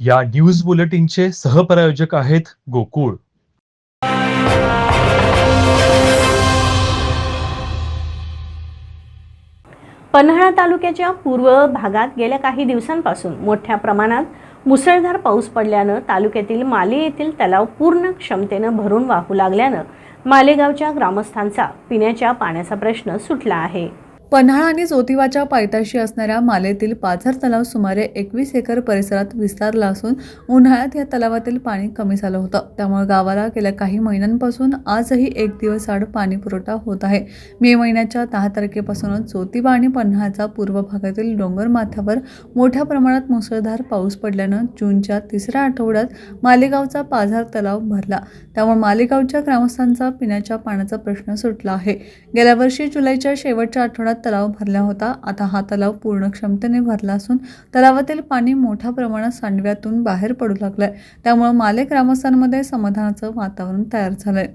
या न्यूज बुलेटिनचे सहप्रायोजक आहेत गोकुळ. पन्हाळा तालुक्याच्या पूर्व भागात गेल्या काही दिवसांपासून मोठ्या प्रमाणात मुसळधार पाऊस पडल्यानं तालुक्यातील माले येथील तलाव पूर्ण क्षमतेनं भरून वाहू लागल्यानं मालेगावच्या ग्रामस्थांचा पिण्याच्या पाण्याचा प्रश्न सुटला आहे. पन्हाळा आणि जोतिबाच्या पायथ्याशी असणाऱ्या मालेतील पाझर तलाव सुमारे एकवीस एकर परिसरात विस्तारला असून उन्हाळ्यात या तलावातील पाणी कमी झालं होतं. त्यामुळे गावाला गेल्या काही महिन्यांपासून आजही एक दिवस आड पाणी पुरवठा होत आहे. मे महिन्याच्या दहा तारखेपासूनच ज्योतिबा आणि पन्हाळाचा पूर्व भागातील डोंगर माथ्यावर मोठ्या प्रमाणात मुसळधार पाऊस पडल्यानं जूनच्या तिसऱ्या आठवड्यात मालेगावचा पाझर तलाव भरला. त्यामुळे मालेगावच्या ग्रामस्थांचा पिण्याच्या पाण्याचा प्रश्न सुटला आहे. गेल्या वर्षी जुलैच्या शेवटच्या आठवड्यात तलाव भरला होता. आता हा तलाव पूर्ण क्षमतेने भरला असून तलावातील पाणी मोठ्या प्रमाणात सांडव्यातून बाहेर पडू लागलंय. त्यामुळे माले ग्रामस्थांमध्ये समाधानाचं वातावरण तयार झालंय.